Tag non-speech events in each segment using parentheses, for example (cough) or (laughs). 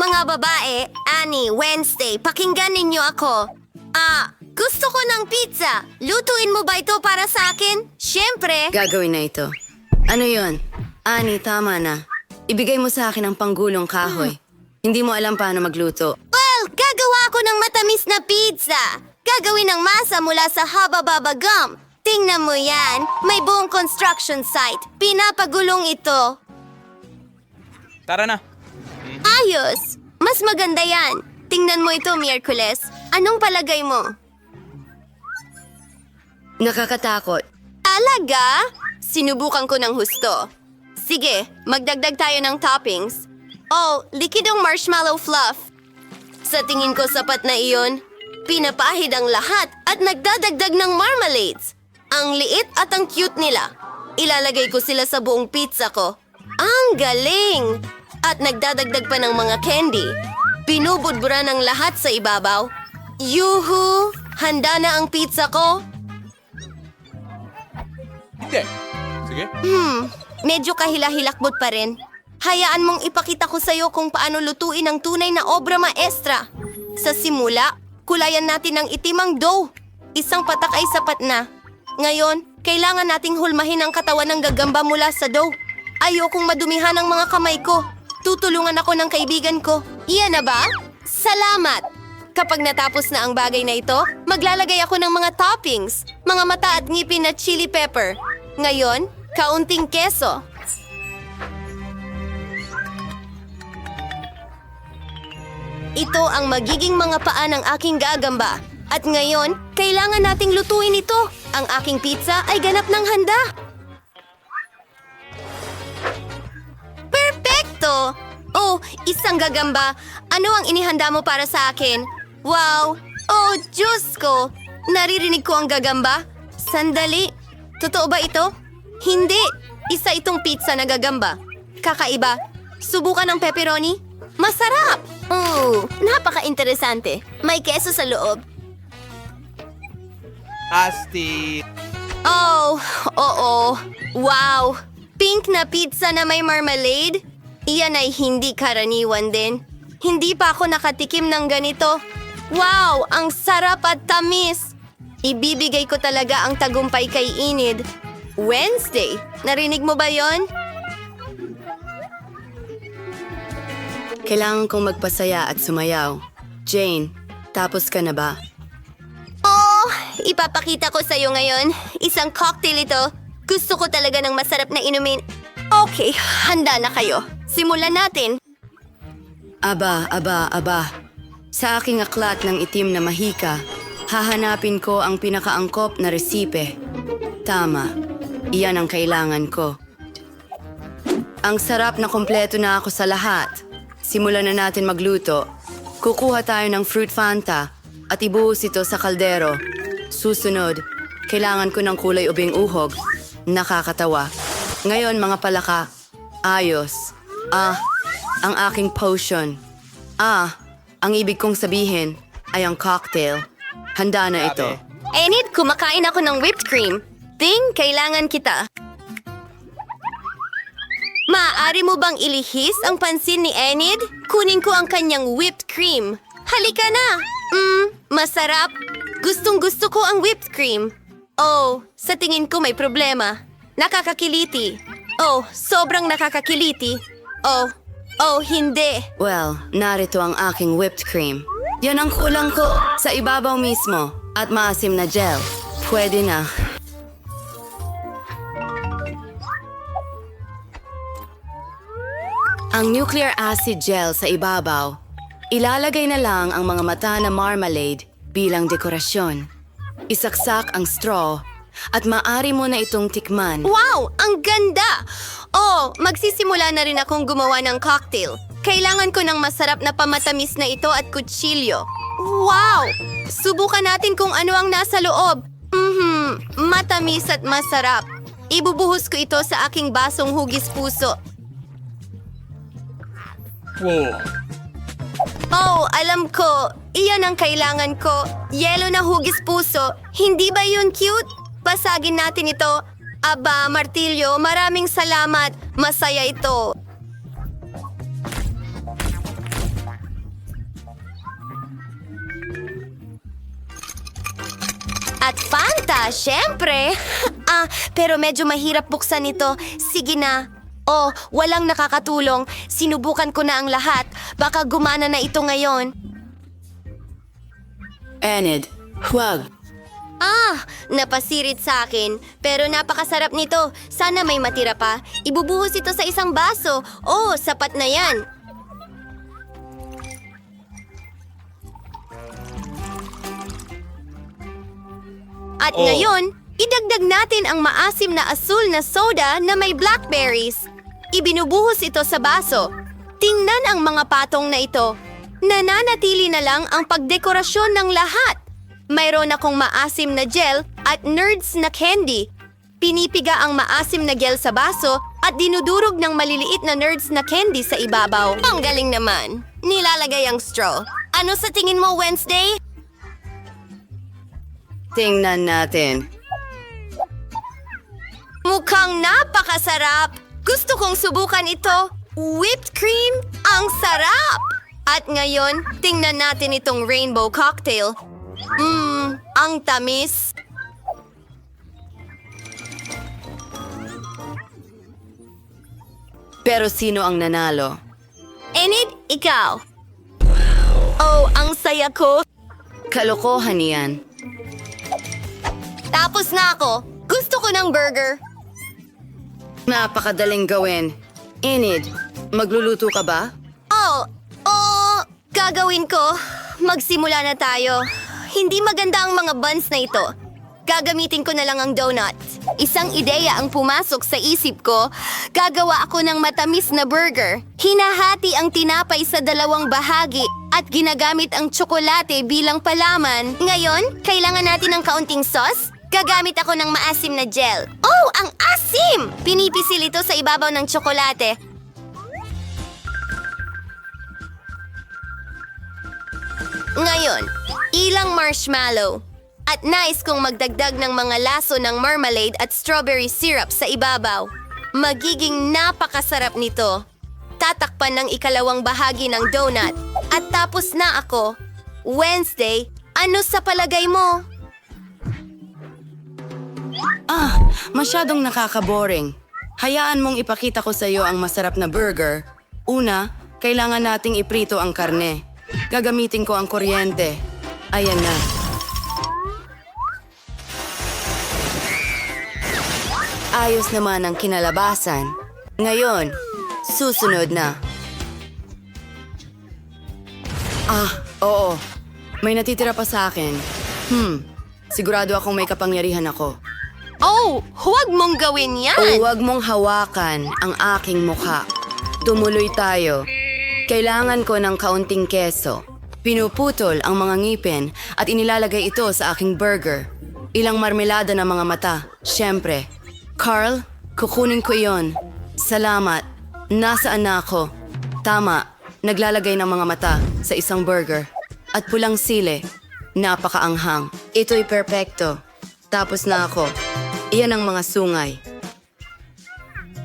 Mga babae, Annie, Wednesday, pakinggan ninyo ako. Ah, gusto ko ng pizza. Lutuin mo ba ito para sa akin? Siyempre. Gagawin na ito. Ano yon? Ani, tama na. Ibigay mo sa akin ang panggulong kahoy. Hindi mo alam paano magluto. Well, gagawa ako ng matamis na pizza. Gagawin ng masa mula sa Haba Baba Gum. Tingnan mo yan. May buong construction site. Pinapagulong ito. Tara na. Ayos! Mas maganda yan. Tingnan mo ito, Miyerkules. Anong palagay mo? Nakakatakot. Talaga? Sinubukan ko ng husto. Sige, magdagdag tayo ng toppings. Oh, likidong marshmallow fluff. Sa tingin ko sapat na iyon. Pinapahid ang lahat at nagdadagdag ng marmalades. Ang liit at ang cute nila. Ilalagay ko sila sa buong pizza ko. Ang galing! At nagdadagdag pa ng mga candy. Binubudbura ng lahat sa ibabaw. Yuhu! Handa na ang pizza ko. Hindi. Sige. Hmm, medyo kahila-hilakbot pa rin. Hayaan mong ipakita ko sa'yo kung paano lutuin ang tunay na obra maestra. Sa simula, kulayan natin ng itimang dough. Isang patak ay sapat na. Ngayon, kailangan nating hulmahin ang katawan ng gagamba mula sa dough. Ayokong madumihan ang mga kamay ko. Tutulungan ako ng kaibigan ko. Iyan na ba? Salamat! Kapag natapos na ang bagay na ito, maglalagay ako ng mga toppings, mga mata at ngipin na chili pepper. Ngayon, kaunting keso. Ito ang magiging mga paa ng aking gagamba. At ngayon, kailangan nating lutuin ito. Ang aking pizza ay ganap ng handa. Perfecto! Oh, isang gagamba. Ano ang inihanda mo para sa akin? Wow! Oh, Diyos ko! Naririnig ko ang gagamba. Sandali. Totoo ba ito? Hindi. Isa itong pizza na gagamba. Kakaiba. Subukan ng pepperoni. Masarap! Oh, napaka-interesante. May keso sa loob. Asti. Oh, oo. Wow! Pink na pizza na may marmalade? Iyan ay hindi karaniwan din. Hindi pa ako nakatikim ng ganito. Wow! Ang sarap at tamis! Ibibigay ko talaga ang tagumpay kay Enid. Wednesday! Narinig mo ba yon? Kailangan kong magpasaya at sumayaw. Jane, tapos ka na ba? Oh, ipapakita ko sa'yo ngayon. Isang cocktail ito. Gusto ko talaga ng masarap na inumin. Okay, handa na kayo. Simulan natin. Aba, aba, aba. Sa aking aklat ng itim na mahika, hahanapin ko ang pinakaangkop na resipe. Tama, iyan ang kailangan ko. Ang sarap na kompleto na ako sa lahat. Simulan na natin magluto. Kukuha tayo ng fruit fanta at ibuhos ito sa kaldero. Susunod, kailangan ko ng kulay ubing uhog. Nakakatawa. Ngayon mga palaka, ayos. Ah, ang aking potion. Ah, ang ibig kong sabihin ay ang cocktail. Handa na ito. Enid, kumakain ako ng whipped cream. Ting, kailangan kita. Maaari mo bang ilihis ang pansin ni Enid? Kunin ko ang kanyang whipped cream. Halika na! Mmm, masarap. Gustong gusto ko ang whipped cream. Oh, sa tingin ko may problema. Nakakakiliti. Oh, sobrang nakakakiliti. Oh, oh, hindi. Well, narito ang aking whipped cream. Yan ang kulang ko sa ibabaw mismo at maasim na gel. Pwede na. Ang nuclear acid gel sa ibabaw. Ilalagay na lang ang mga mata na marmalade bilang dekorasyon. Isaksak ang straw at maaari mo na itong tikman. Wow! Ang ganda! Oh, magsisimula na rin akong gumawa ng cocktail. Kailangan ko ng masarap na pamatamis na ito at kutsilyo. Wow! Subukan natin kung ano ang nasa loob. Mhm, matamis at masarap. Ibubuhos ko ito sa aking basong hugis puso. Wow. Oh, alam ko. Iyan ang kailangan ko. Yelo na hugis puso. Hindi ba yun cute? Pasagin natin ito. Aba, Martilyo, maraming salamat. Masaya ito. At Fanta, syempre. (laughs) ah, pero medyo mahirap buksan ito. Sige na. Oh, walang nakakatulong. Sinubukan ko na ang lahat. Baka gumana na ito ngayon. Enid, huwag. Ah, napasirit sa akin. Pero napakasarap nito. Sana may matira pa. Ibubuhos ito sa isang baso. Oh, sapat na yan. At Oh. ngayon, idagdag natin ang maasim na asul na soda na may blackberries. Ibinubuhos ito sa baso. Tingnan ang mga patong na ito. Nananatili na lang ang pagdekorasyon ng lahat. Mayroon akong maasim na gel at nerds na candy. Pinipiga ang maasim na gel sa baso at dinudurog ng maliliit na nerds na candy sa ibabaw. Ang galing naman. Nilalagay ang straw. Ano sa tingin mo, Wednesday? Tingnan natin. Mukhang napakasarap! Gusto kong subukan ito. Whipped cream? Ang sarap! At ngayon, tingnan natin itong rainbow cocktail. Mmm, ang tamis. Pero sino ang nanalo? Enid, ikaw. Oh, ang saya ko. Kalokohan yan. Tapos na ako. Gusto ko ng burger. Napakadaling gawin. Enid, magluluto ka ba? Oh, oh, gagawin ko. Magsimula na tayo. Hindi maganda ang mga buns na ito. Gagamitin ko na lang ang donut. Isang ideya ang pumasok sa isip ko. Gagawa ako ng matamis na burger. Hinahati ang tinapay sa dalawang bahagi at ginagamit ang tsokolate bilang palaman. Ngayon, kailangan natin ng kaunting sauce. Gagamit ako ng maasim na gel. Oh, ang asim! Pinipisil ito sa ibabaw ng tsokolate. Ngayon, ilang marshmallow. At nais kong magdagdag ng mga laso ng marmalade at strawberry syrup sa ibabaw. Magiging napakasarap nito. Tatakpan ng ikalawang bahagi ng donut. At tapos na ako. Wednesday, ano sa palagay mo? Ah, masyadong nakakaboring. Hayaan mong ipakita ko sa iyo ang masarap na burger. Una, kailangan nating iprito ang karne. Gagamitin ko ang kuryente. Ayan na. Ayos naman ang kinalabasan. Ngayon, susunod na. Ah, oo. May natitira pa sa akin. Hmm, sigurado akong may kapangyarihan ako. Oh, huwag mong gawin yan! O huwag mong hawakan ang aking mukha. Tumuloy tayo. Kailangan ko ng kaunting keso. Pinuputol ang mga ngipin at inilalagay ito sa aking burger. Ilang marmelada ng mga mata, syempre. Carl, kukunin ko iyon. Salamat. Nasaan na ako? Tama, naglalagay ng mga mata sa isang burger. At pulang sile, napakaanghang. Ito'y perpekto. Tapos na ako. Iyan ang mga sungay.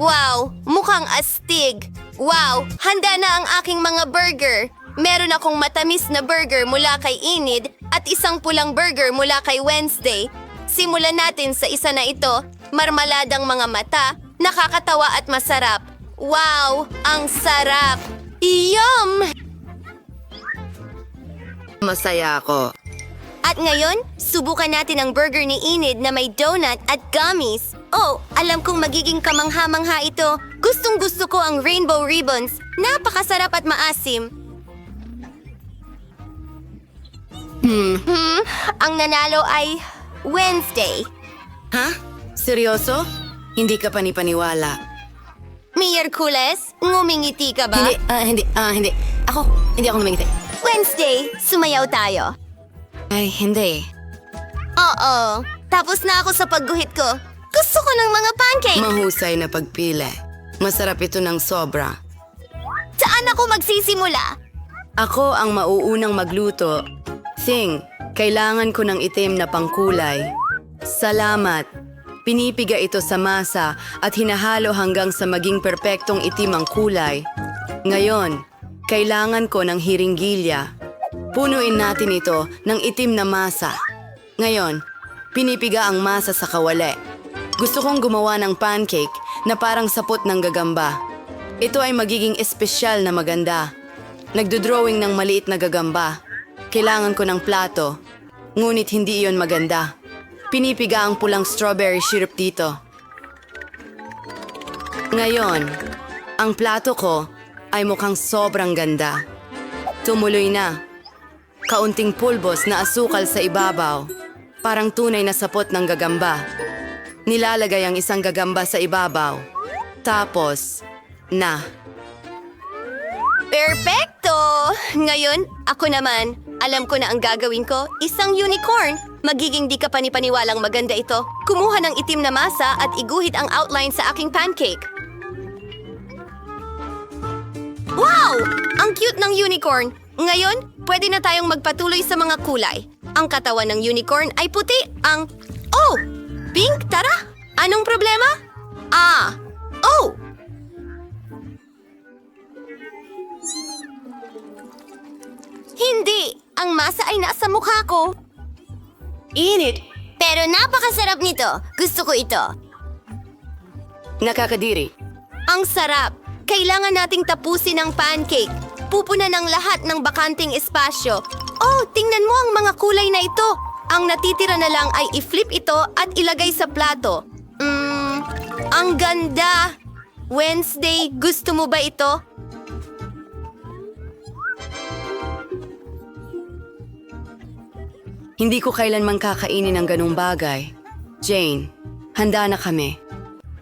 Wow, mukhang astig. Wow, handa na ang aking mga burger. Meron akong matamis na burger mula kay Enid at isang pulang burger mula kay Wednesday. Simulan natin sa isa na ito, marmaladang mga mata, nakakatawa at masarap. Wow, ang sarap! Yum! Masaya ako. At ngayon, subukan natin ang burger ni Enid na may donut at gummies. Oh, alam kong magiging kamangha-mangha ito. Gustong gusto ko ang rainbow ribbons. Napakasarap at maasim. Hmm, ang nanalo ay Wednesday. Ha? Seryoso? Hindi ka panipaniwala. Miyerkules, ngumingiti ka ba? Hindi, ah, hindi, ah, hindi. Ako, hindi ako namingiti. Wednesday, sumayaw tayo. Ay, hindi. Oo, tapos na ako sa pagguhit ko. Gusto ko ng mga pancake. Mahusay na pagpili. Masarap ito ng sobra. Saan ako magsisimula? Ako ang mauunang magluto. Thing, kailangan ko ng itim na pangkulay. Salamat. Pinipiga ito sa masa at hinahalo hanggang sa maging perpektong itim ang kulay. Ngayon, kailangan ko ng hiringgilya. Punuin natin ito ng itim na masa. Ngayon, Pinipiga ang masa sa kawali. Gusto kong gumawa ng pancake na parang sapot ng gagamba. Ito ay magiging espesyal na maganda. Nagdodrawing ng maliit na gagamba. Kailangan ko ng plato. Ngunit hindi iyon maganda. Pinipiga ang pulang strawberry syrup dito. Ngayon, ang plato ko ay mukhang sobrang ganda. Tumuloy na. Kaunting pulbos na asukal sa ibabaw. Parang tunay na sapot ng gagamba. Nilalagay ang isang gagamba sa ibabaw. Tapos, na. Perfecto! Ngayon, ako naman. Alam ko na ang gagawin ko. Isang unicorn. Magiging di ka panipaniwalang maganda ito. Kumuha ng itim na masa at iguhit ang outline sa aking pancake. Wow! Ang cute ng unicorn. Ngayon, pwede na tayong magpatuloy sa mga kulay. Ang katawan ng unicorn ay puti. Ang... Oh! Pink, tara! Anong problema? Ah! Oh! Hindi! Ang masa ay nasa mukha ko. Init! Pero napakasarap nito. Gusto ko ito. Nakakadiri. Ang sarap. Kailangan nating tapusin ang pancake. Pupuna ng lahat ng bakanting espasyo. Oh, tingnan mo ang mga kulay na ito. Ang natitira na lang ay i-flip ito at ilagay sa plato. Mmm, ang ganda. Wednesday, gusto mo ba ito? Hindi ko kailanman kakainin ng ganung bagay. Jane, handa na kami.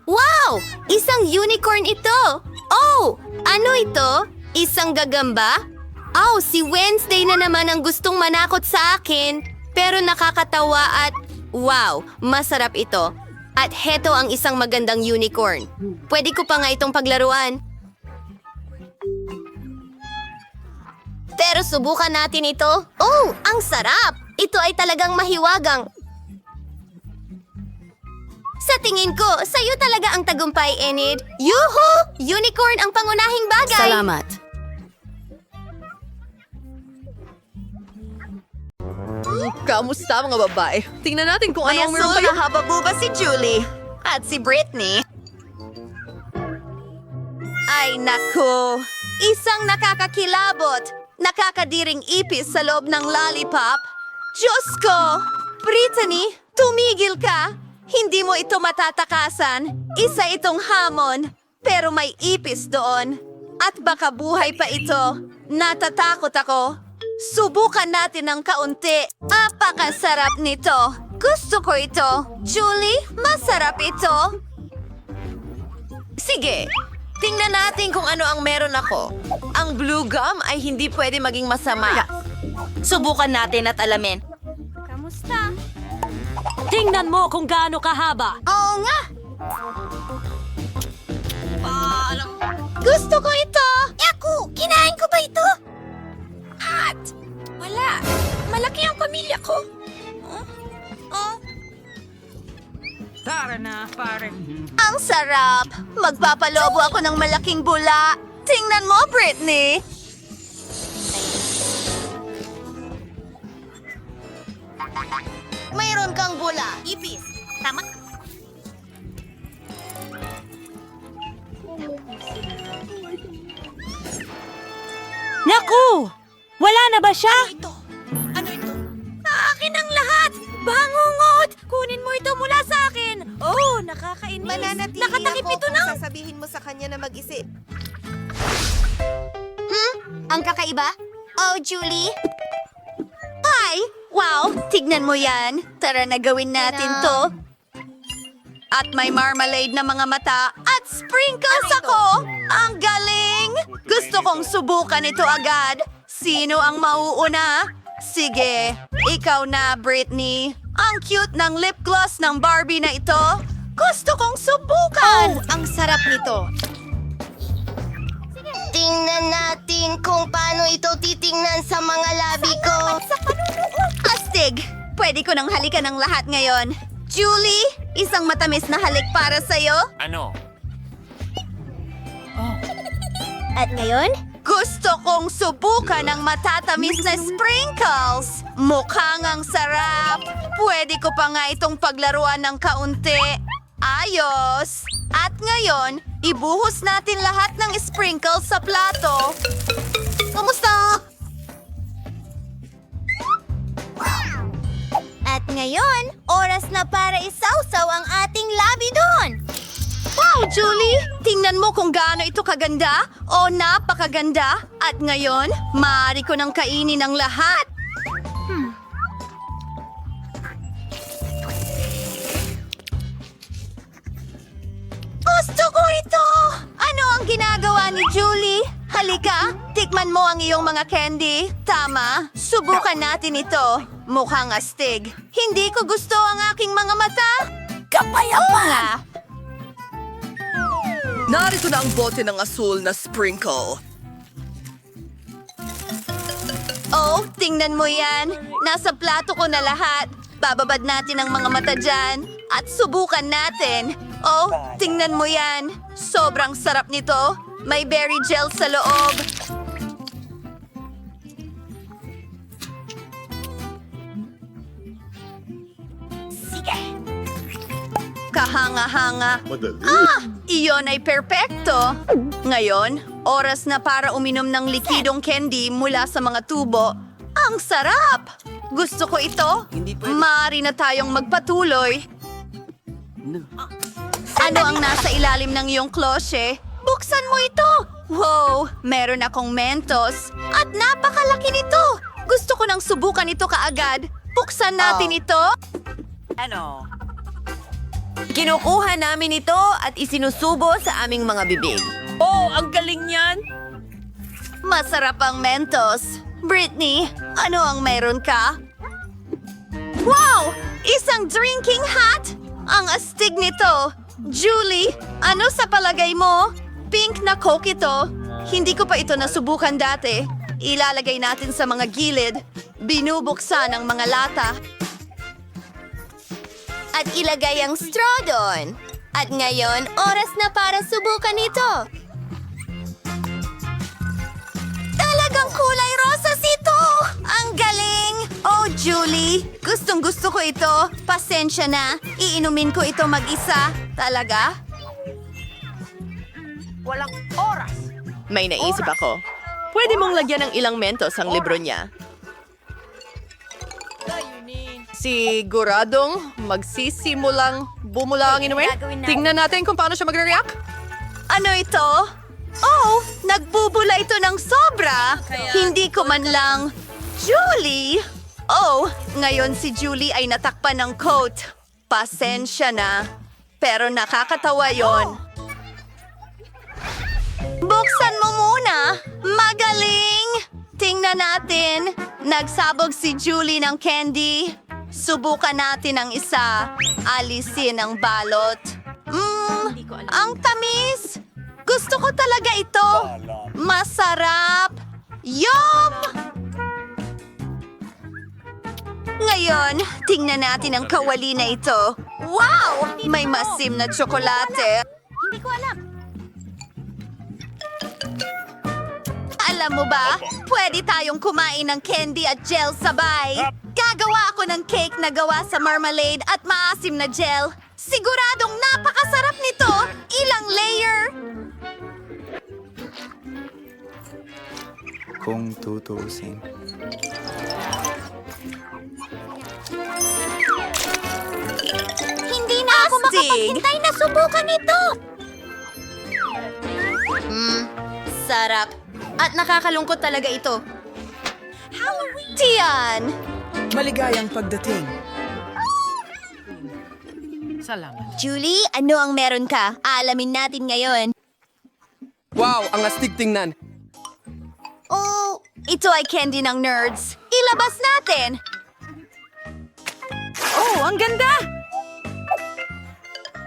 Wow! Isang unicorn ito! Oh! Ano ito? Isang gagamba? Oh, si Wednesday na naman ang gustong manakot sa akin. Pero nakakatawa at wow, masarap ito. At heto ang isang magandang unicorn. Pwede ko pa nga itong paglaruan. Pero subukan natin ito. Oh, ang sarap! Ito ay talagang mahiwagang. Sa tingin ko, sa'yo talaga ang tagumpay, Enid. Yuhu! Unicorn ang pangunahing bagay! Salamat. Kamusta mga babae? Tingnan natin kung ano ang meron kayo. hababuba si Julie. At si Britney. Ay, naku! Isang nakakakilabot! Nakakadiring ipis sa loob ng lollipop. Diyos ko! Brittany, tumigil ka! Hindi mo ito matatakasan. Isa itong hamon. Pero may ipis doon. At baka buhay pa ito. Natatakot ako. Subukan natin ng kaunti. Apakasarap nito. Gusto ko ito. Julie, masarap ito. Sige, tingnan natin kung ano ang meron ako. Ang blue gum ay hindi pwede maging masama. Subukan natin at alamin. Kamusta? Tingnan mo kung gaano kahaba. Oo nga! Gusto ko ito! Yaku! Kinain ko ba ito? At wala. Malaki ang pamilya ko. Oh? Oh? Tara na, pare. Ang sarap! Magpapalobo ako ng malaking bula. Tingnan mo, Britney! Mayroon kang bula. Ipis. Tama? Na siya? Ito. Ano ito? Akin ang lahat! Bangungot! Kunin mo ito mula sa akin! Oh, nakakainis. Mananatili Nakatakip ako ito kung ng... sasabihin mo sa kanya na mag-isip. Hmm? Ang kakaiba? Oh, Julie? Hi! Wow! Tignan mo yan. Tara na gawin natin to. At may marmalade na mga mata at sprinkles ako! Ang galing! Gusto kong subukan ito agad. Sino ang mauuna? Sige, ikaw na, Britney. Ang cute ng lip gloss ng Barbie na ito. Gusto kong subukan! Oh, ang sarap nito. Tingnan natin kung paano ito titingnan sa mga labi ko. Sa Astig! Pwede ko nang halikan ng lahat ngayon. Julie, isang matamis na halik para sa'yo. Ano? At ngayon, Gusto kong subukan ang matatamis na sprinkles. Mukhang ang sarap. Pwede ko pa nga itong paglaruan ng kaunti. Ayos! At ngayon, ibuhos natin lahat ng sprinkles sa plato. Kamusta? At ngayon, oras na para isawsaw ang Tingnan mo kung gaano ito kaganda. O, napakaganda. At ngayon, maaari ko nang kainin ang lahat. Gusto ko ito! Ano ang ginagawa ni Julie? Halika, tikman mo ang iyong mga candy. Tama, subukan natin ito. Mukhang astig. Hindi ko gusto ang aking mga mata. Kapayapa! nga. Narito na ang bote ng asul na sprinkle. Oh, tingnan mo yan. Nasa plato ko na lahat. Bababad natin ang mga mata dyan at subukan natin. Oh, tingnan mo yan. Sobrang sarap nito. May berry gel sa loob. Kahanga-hanga. Ah! Iyon ay perpekto. Ngayon, oras na para uminom ng likidong candy mula sa mga tubo. Ang sarap! Gusto ko ito. Maaari na tayong magpatuloy. Ano ang nasa ilalim ng iyong klosye? Buksan mo ito! Wow! Meron akong mentos. At napakalaki nito! Gusto ko nang subukan ito kaagad. Buksan natin ito. Kinukuha namin ito at isinusubo sa aming mga bibig. Oh, ang galing niyan! Masarap ang Mentos. Britney, ano ang meron ka? Wow! Isang drinking hat! Ang astig nito! Julie, ano sa palagay mo? Pink na coke ito. Hindi ko pa ito nasubukan dati. Ilalagay natin sa mga gilid. Binubuksan ang mga lata. At ilagay ang straw doon. At ngayon, oras na para subukan ito. Talagang kulay rosas ito! Ang galing! Oh, Julie, gustong gusto ko ito. Pasensya na. Iinumin ko ito mag-isa. Talaga? May naisip ako. Pwede mong lagyan ng ilang mentos ang libro niya. Siguradong magsisimulang bumula ang inumin. Tingnan natin kung paano siya magre-react. Ano ito? Oh, nagbubula ito ng sobra. Hindi ko man lang. Julie! Oh, ngayon si Julie ay natakpan ng coat. Pasensya na. Pero nakakatawa yon. Buksan mo muna. Magaling! Tingnan natin. Nagsabog si Julie ng candy. Subukan natin ang isa. Alisin ang balot. Mmm, ang tamis! Gusto ko talaga ito. Masarap. Yum! Ngayon, tingnan natin ang kawali na ito. Wow! May masim na tsokolate. Hindi ko alam. Alam mo ba, pwede tayong kumain ng candy at gel sabay. Gagawa ako ng cake na gawa sa marmalade at maasim na gel. Siguradong napakasarap nito! Ilang layer! Kung tutuusin. Hindi na ako makapaghintay na subukan ito. Mmm, sarap. At nakakalungkot talaga ito. Tiyan! Maligayang pagdating. Julie, ano ang meron ka? Alamin natin ngayon. Wow, ang astig tingnan. Oh, ito ay candy ng nerds. Ilabas natin! Oh, ang ganda!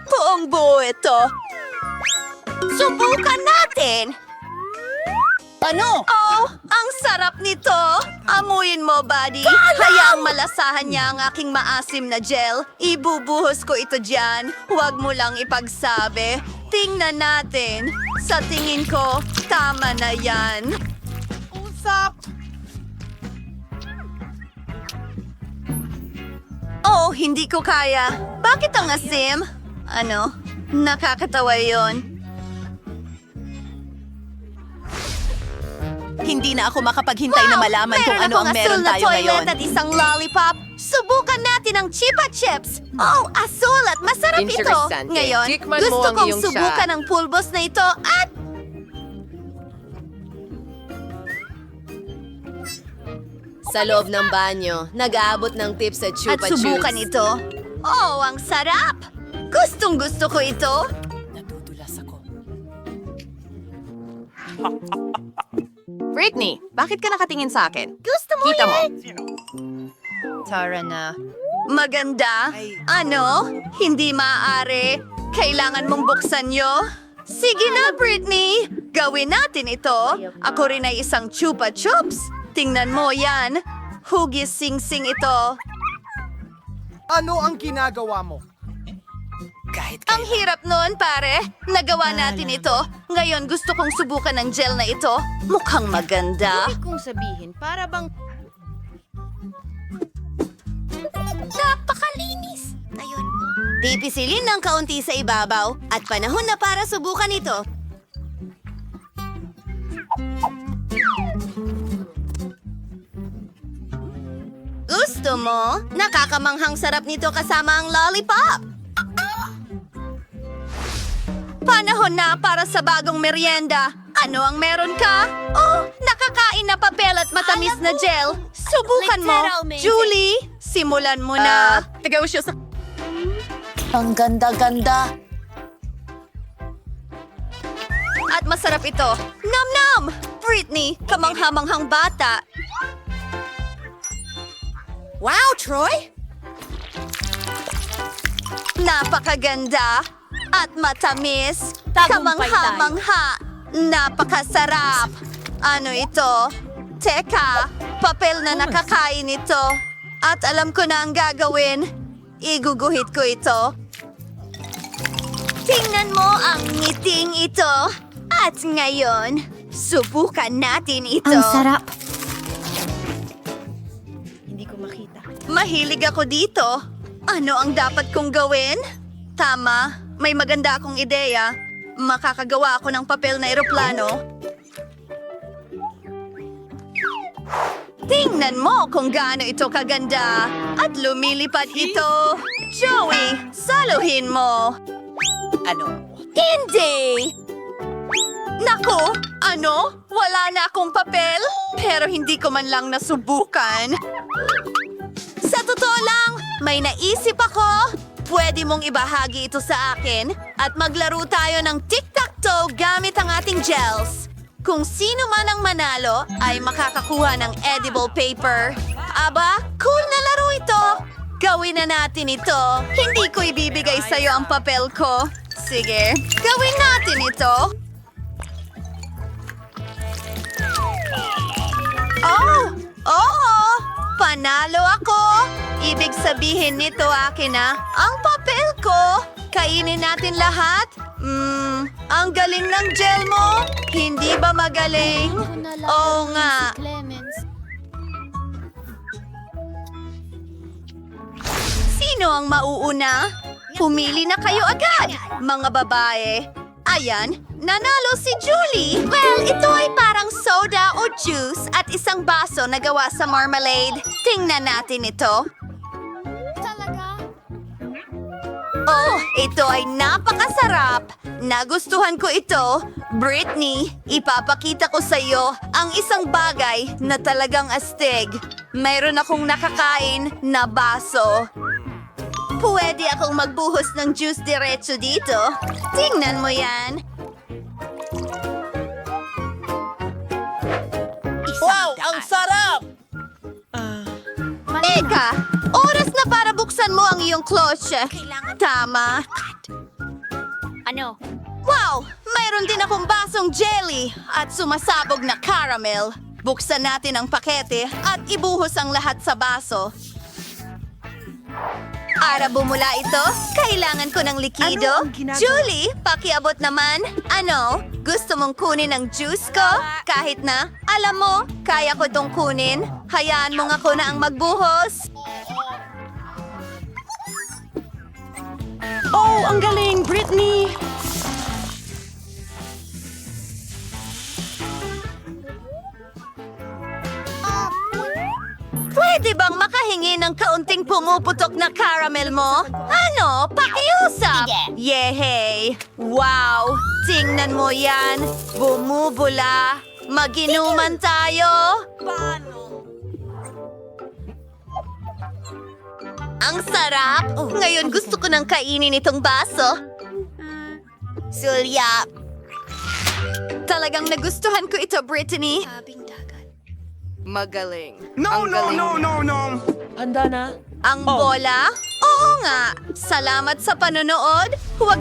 Buong buo ito. Subukan natin! Ano? Oh, ang sarap nito! Amuyin mo, buddy. Hayaang malasahan niya ang aking maasim na gel. Ibubuhos ko ito dyan. Huwag mo lang ipagsabi. tingnan natin. Sa tingin ko, tama na yan. Usap! Oh, hindi ko kaya. Bakit ang asim? Ano? Nakakatawa yon. Hindi na ako makapaghintay na malaman kung ano ang meron tayo ngayon. at isang lollipop. Subukan natin ang Chipa Chips. Oh, asul at masarap ito. Ngayon, Tikman gusto kong subukan shot. ang pulbos na ito at Sa loob ng banyo, nag-aabot ng tips sa at Chupa subukan Chups. ito. Oh, ang sarap! Gustong gusto ko ito. Britney, bakit ka nakatingin sa akin? Gusto mo Kita mo. Tara na. Maganda? Ano? Hindi maaari. Kailangan mong buksan yo? Sige na, Britney. Gawin natin ito. Ako rin ay isang chupa chups. Tingnan mo yan. Hugis sing-sing ito. Ano ang ginagawa mo? Ang hirap noon, pare. Nagawa natin ito. Ngayon gusto kong subukan ng gel na ito. Mukhang maganda. kong sabihin, para bang... Napakalinis! Ayun. Pipisilin ng kaunti sa ibabaw at panahon na para subukan ito. Gusto mo? Nakakamanghang sarap nito kasama ang lollipop. Panahon na para sa bagong merienda. Ano ang meron ka? Oh, nakakain na papel at matamis na gel. Subukan mo. Julie, simulan mo na. Tagaw siya sa... Ang ganda-ganda. At masarap ito. Nam-nam! Britney, kamanghamanghang bata. Wow, Troy! Napakaganda at matamis. Kamangha-mangha. Napakasarap. Ano ito? Teka, papel na nakakain ito. At alam ko na ang gagawin. Iguguhit ko ito. Tingnan mo ang ngiting ito. At ngayon, subukan natin ito. Ang sarap. Hindi ko makita. Mahilig ako dito. Ano ang dapat kong gawin? Tama, may maganda akong ideya. Makakagawa ako ng papel na eroplano. Tingnan mo kung gaano ito kaganda. At lumilipad ito. Joey, saluhin mo. Ano? Hindi! Nako, ano? Wala na akong papel? Pero hindi ko man lang nasubukan. Sa totoo lang, may naisip ako. Pwede mong ibahagi ito sa akin at maglaro tayo ng tic-tac-toe gamit ang ating gels. Kung sino man ang manalo ay makakakuha ng edible paper. Aba, cool na laro ito! Gawin na natin ito. Hindi ko ibibigay sa'yo ang papel ko. Sige, gawin natin ito. Oh! Oo! Panalo! Ibig sabihin nito akin na, ang papel ko! Kainin natin lahat? Hmm, ang galing ng gel mo! Hindi ba magaling? Oo nga. Sino ang mauuna? Pumili na kayo agad, mga babae. Ayan, nanalo si Julie. Well, ito ay parang soda o juice at isang baso na gawa sa marmalade. Tingnan natin ito. Oh, ito ay napakasarap! Nagustuhan ko ito. Britney, ipapakita ko sa iyo ang isang bagay na talagang astig. Mayroon akong nakakain na baso. Pwede akong magbuhos ng juice diretso dito. Tingnan mo yan. Wow! Ang sarap! Eka, oras na para buksan mo ang iyong klotse. Tama. Ano? Wow! Mayroon din akong basong jelly at sumasabog na caramel. Buksan natin ang pakete at ibuhos ang lahat sa baso. Para bumula ito, kailangan ko ng likido. Julie, pakiabot naman. Ano? Gusto mong kunin ang juice ko? Kahit na, alam mo, kaya ko tong kunin. Hayaan mo nga ko na ang magbuhos. Ng kaunting pumuputok na caramel mo? Ano? Pakiusap! Yehey! Wow! Tingnan mo yan! Bumubula! Maginuman tayo! Ang sarap! Ngayon gusto ko nang kainin itong baso. Sulyap! Talagang nagustuhan ko ito, Brittany. Magaling. No, Ang no, galing no, no, no. Handa na? Ang bola? Oo nga! Salamat sa panonood! Huwag